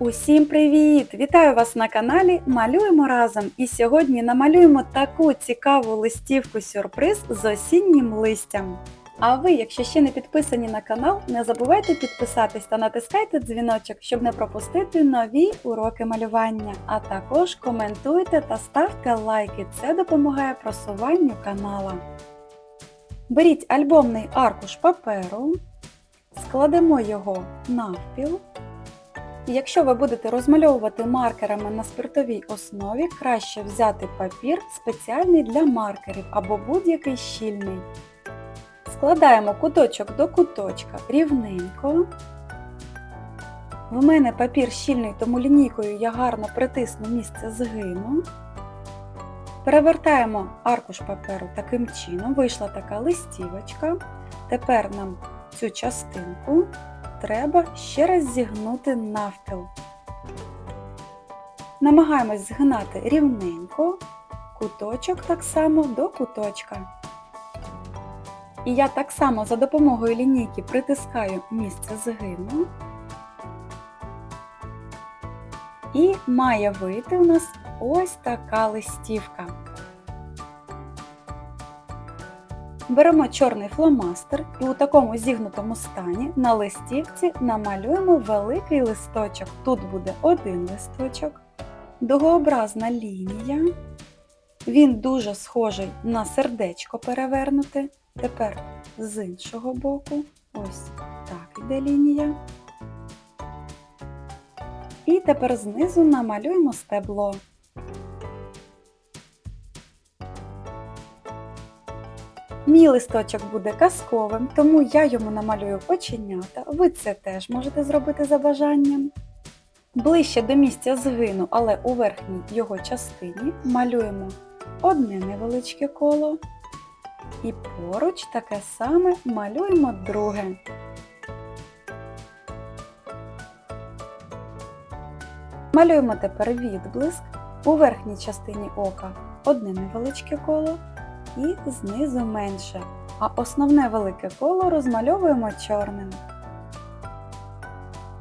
Усім привіт! Вітаю вас на каналі Малюємо разом. І сьогодні намалюємо таку цікаву листівку сюрприз з осіннім листям. А ви, якщо ще не підписані на канал, не забувайте підписатись та натискайте дзвіночок, щоб не пропустити нові уроки малювання. А також коментуйте та ставте лайки. Це допомагає просуванню канала. Беріть альбомний аркуш паперу, складемо його навпіл. Якщо ви будете розмальовувати маркерами на спиртовій основі, краще взяти папір спеціальний для маркерів або будь-який щільний. Складаємо куточок до куточка рівненько. В мене папір щільний, тому лінійкою я гарно притисну місце згину. Перевертаємо аркуш паперу таким чином, вийшла така листівочка. Тепер нам цю частинку треба ще раз зігнути навпіл. Намагаємось згинати рівненько, куточок так само до куточка. І я так само за допомогою лінійки притискаю місце згину. І має вийти у нас ось така листівка. Беремо чорний фломастер і у такому зігнутому стані на листівці намалюємо великий листочок. Тут буде один листочок, дугообразна лінія. Він дуже схожий на сердечко перевернуте. Тепер з іншого боку, ось так іде лінія. І тепер знизу намалюємо стебло. Мій листочок буде казковим, тому я йому намалюю оченята. Ви це теж можете зробити за бажанням. Ближче до місця згину, але у верхній його частині малюємо одне невеличке коло. І поруч таке саме малюємо друге. Малюємо тепер відблиск у верхній частині ока одне невеличке коло і знизу менше, а основне велике коло розмальовуємо чорним.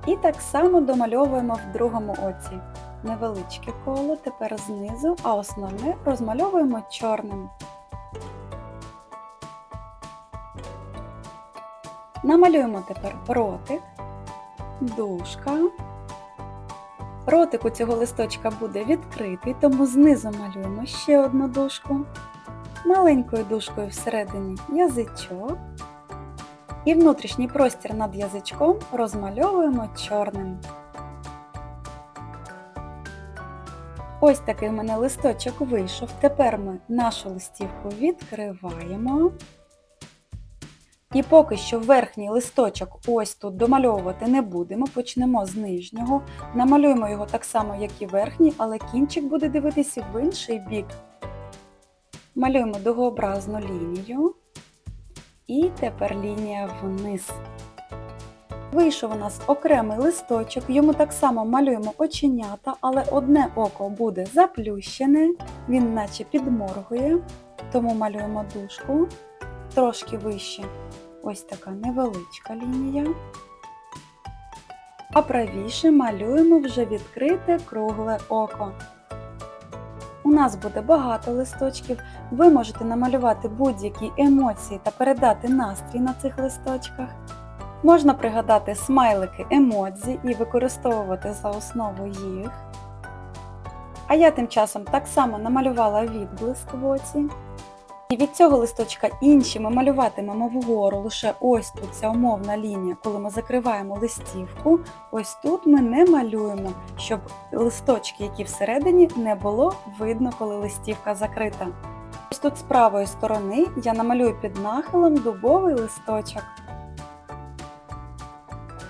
І так само домальовуємо в другому оці. Невеличке коло, тепер знизу, а основне розмальовуємо чорним. Намалюємо тепер ротик, дужка. Ротик у цього листочка буде відкритий, тому знизу малюємо ще одну дужку маленькою дужкою всередині язичок. І внутрішній простір над язичком розмальовуємо чорним. Ось такий в мене листочок вийшов. Тепер ми нашу листівку відкриваємо. І поки що верхній листочок ось тут домальовувати не будемо, почнемо з нижнього. Намалюємо його так само, як і верхній, але кінчик буде дивитися в інший бік. Малюємо дугообразну лінію. І тепер лінія вниз. Вийшов у нас окремий листочок, йому так само малюємо оченята, але одне око буде заплющене, він наче підморгує, тому малюємо дужку трошки вище. Ось така невеличка лінія. А правіше малюємо вже відкрите кругле око. У нас буде багато листочків, ви можете намалювати будь-які емоції та передати настрій на цих листочках. Можна пригадати смайлики емодзі і використовувати за основу їх. А я тим часом так само намалювала відблиск в оці. І від цього листочка інші ми малюватимемо вгору лише ось тут ця умовна лінія, коли ми закриваємо листівку. Ось тут ми не малюємо, щоб листочки, які всередині, не було видно, коли листівка закрита. Ось тут з правої сторони я намалюю під нахилом дубовий листочок.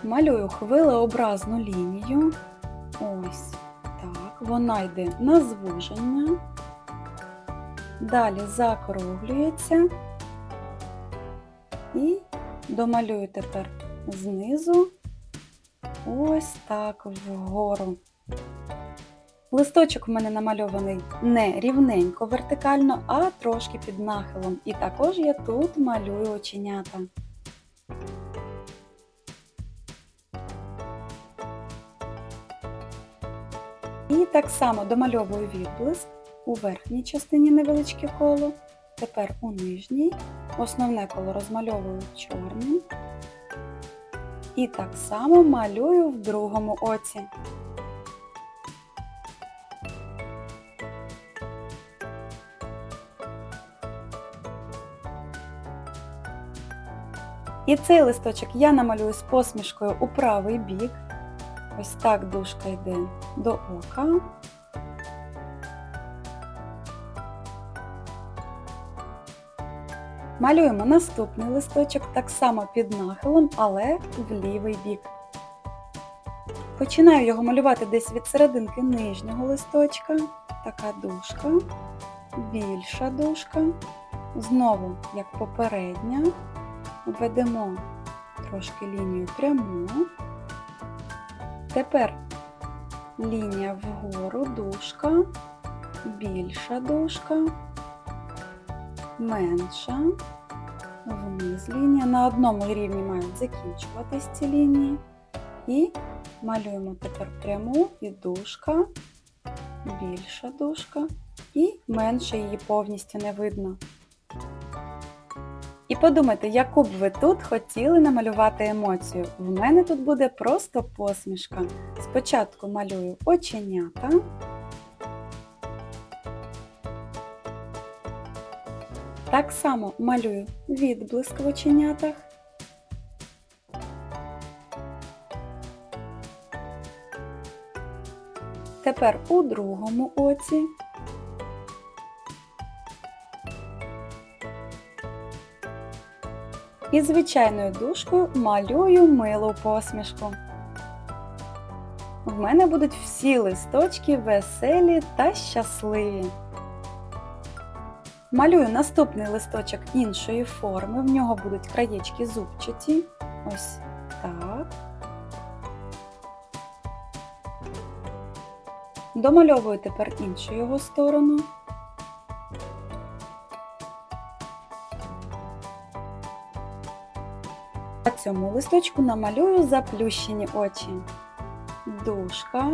Малюю хвилеобразну лінію. Ось так, вона йде на звуження. Далі закруглюється і домалюю тепер знизу ось так вгору. Листочок в мене намальований не рівненько вертикально, а трошки під нахилом. І також я тут малюю оченята. І так само домальовую відблиск у верхній частині невеличке коло, тепер у нижній. Основне коло розмальовую чорним. І так само малюю в другому оці. І цей листочок я намалюю з посмішкою у правий бік. Ось так дужка йде до ока. Малюємо наступний листочок так само під нахилом, але в лівий бік. Починаю його малювати десь від серединки нижнього листочка. Така дужка, більша дужка. Знову, як попередня, ведемо трошки лінію пряму. Тепер лінія вгору, дужка, більша дужка, менша, вниз лінія. На одному рівні мають закінчуватись ці лінії. І малюємо тепер пряму і дужка, більша дужка і менше її повністю не видно. І подумайте, яку б ви тут хотіли намалювати емоцію. В мене тут буде просто посмішка. Спочатку малюю оченята. Так само малюю відблиск в оченятах. Тепер у другому оці. І звичайною дужкою малюю милу посмішку. В мене будуть всі листочки веселі та щасливі. Малюю наступний листочок іншої форми, в нього будуть краєчки зубчаті. Ось так. Домальовую тепер іншу його сторону. На цьому листочку намалюю заплющені очі. Дужка,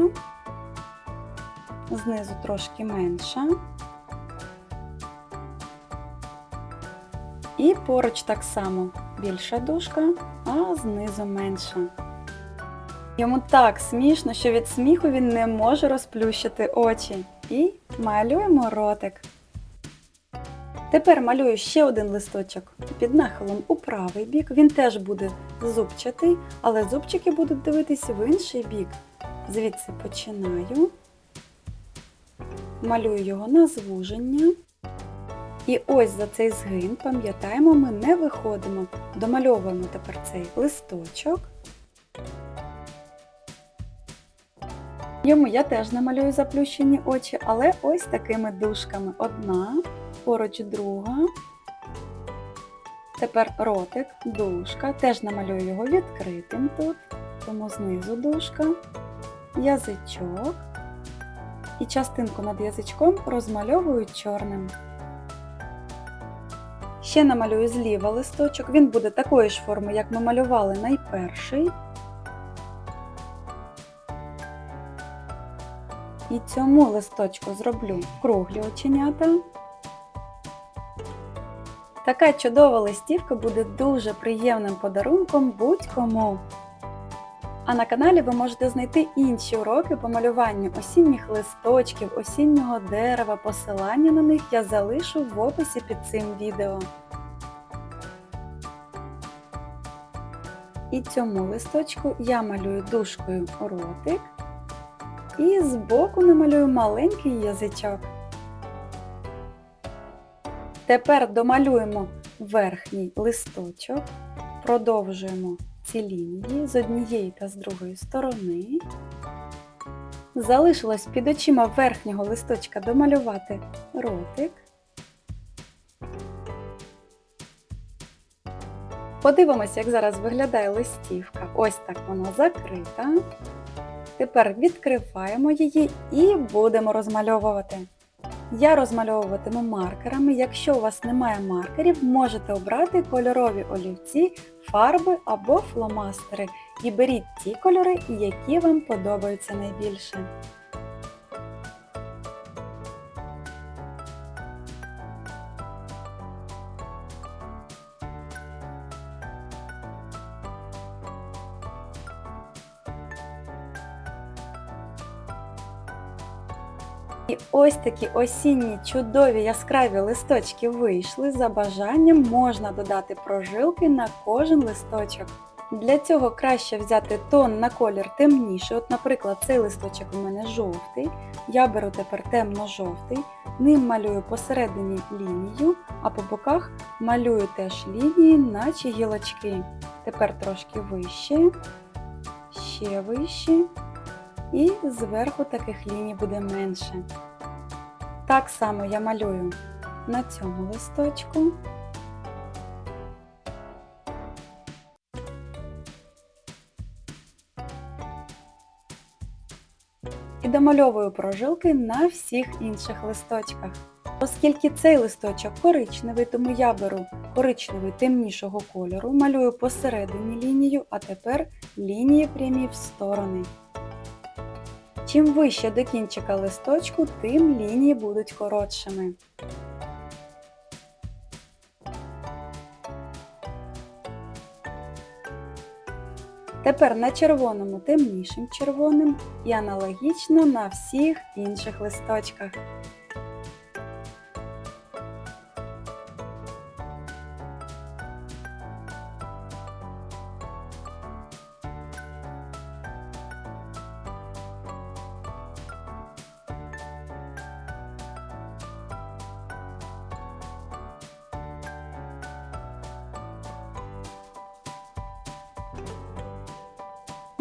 знизу трошки менша. І поруч так само більша дужка, а знизу менша. Йому так смішно, що від сміху він не може розплющити очі. І малюємо ротик. Тепер малюю ще один листочок під нахилом у правий бік. Він теж буде зубчатий, але зубчики будуть дивитись в інший бік. Звідси починаю, малюю його на звуження. І ось за цей згин, пам'ятаємо, ми не виходимо. Домальовуємо тепер цей листочок. Йому я теж намалюю заплющені очі, але ось такими дужками. Одна, поруч друга. Тепер ротик, дужка. Теж намалюю його відкритим тут, тому знизу дужка, язичок. І частинку над язичком розмальовую чорним. Ще намалюю зліва листочок, він буде такої ж форми, як ми малювали найперший. І цьому листочку зроблю круглі оченята. Така чудова листівка буде дуже приємним подарунком будь-кому. А на каналі ви можете знайти інші уроки по малюванню осінніх листочків, осіннього дерева, посилання на них я залишу в описі під цим відео. І цьому листочку я малюю дужкою ротик і збоку намалюю маленький язичок. Тепер домалюємо верхній листочок, продовжуємо ці лінії з однієї та з другої сторони. Залишилось під очима верхнього листочка домалювати ротик. Подивимося, як зараз виглядає листівка. Ось так вона закрита. Тепер відкриваємо її і будемо розмальовувати. Я розмальовуватиму маркерами. Якщо у вас немає маркерів, можете обрати кольорові олівці, фарби або фломастери і беріть ті кольори, які вам подобаються найбільше. І ось такі осінні чудові яскраві листочки вийшли. За бажанням можна додати прожилки на кожен листочок. Для цього краще взяти тон на колір темніший. От, наприклад, цей листочок у мене жовтий. Я беру тепер темно-жовтий, ним малюю посередині лінію, а по боках малюю теж лінії, наче гілочки. Тепер трошки вище, ще вище, і зверху таких ліній буде менше. Так само я малюю на цьому листочку. І домальовую прожилки на всіх інших листочках. Оскільки цей листочок коричневий, тому я беру коричневий темнішого кольору, малюю посередині лінію, а тепер лінії прямі в сторони. Чим вище до кінчика листочку, тим лінії будуть коротшими. Тепер на червоному темнішим червоним і аналогічно на всіх інших листочках.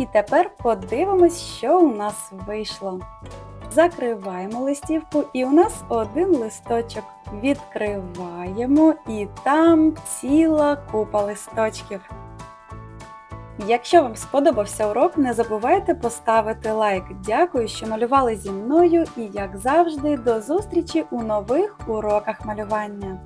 І тепер подивимось, що у нас вийшло. Закриваємо листівку, і у нас один листочок. Відкриваємо, і там ціла купа листочків. Якщо вам сподобався урок, не забувайте поставити лайк. Дякую, що малювали зі мною і, як завжди, до зустрічі у нових уроках малювання.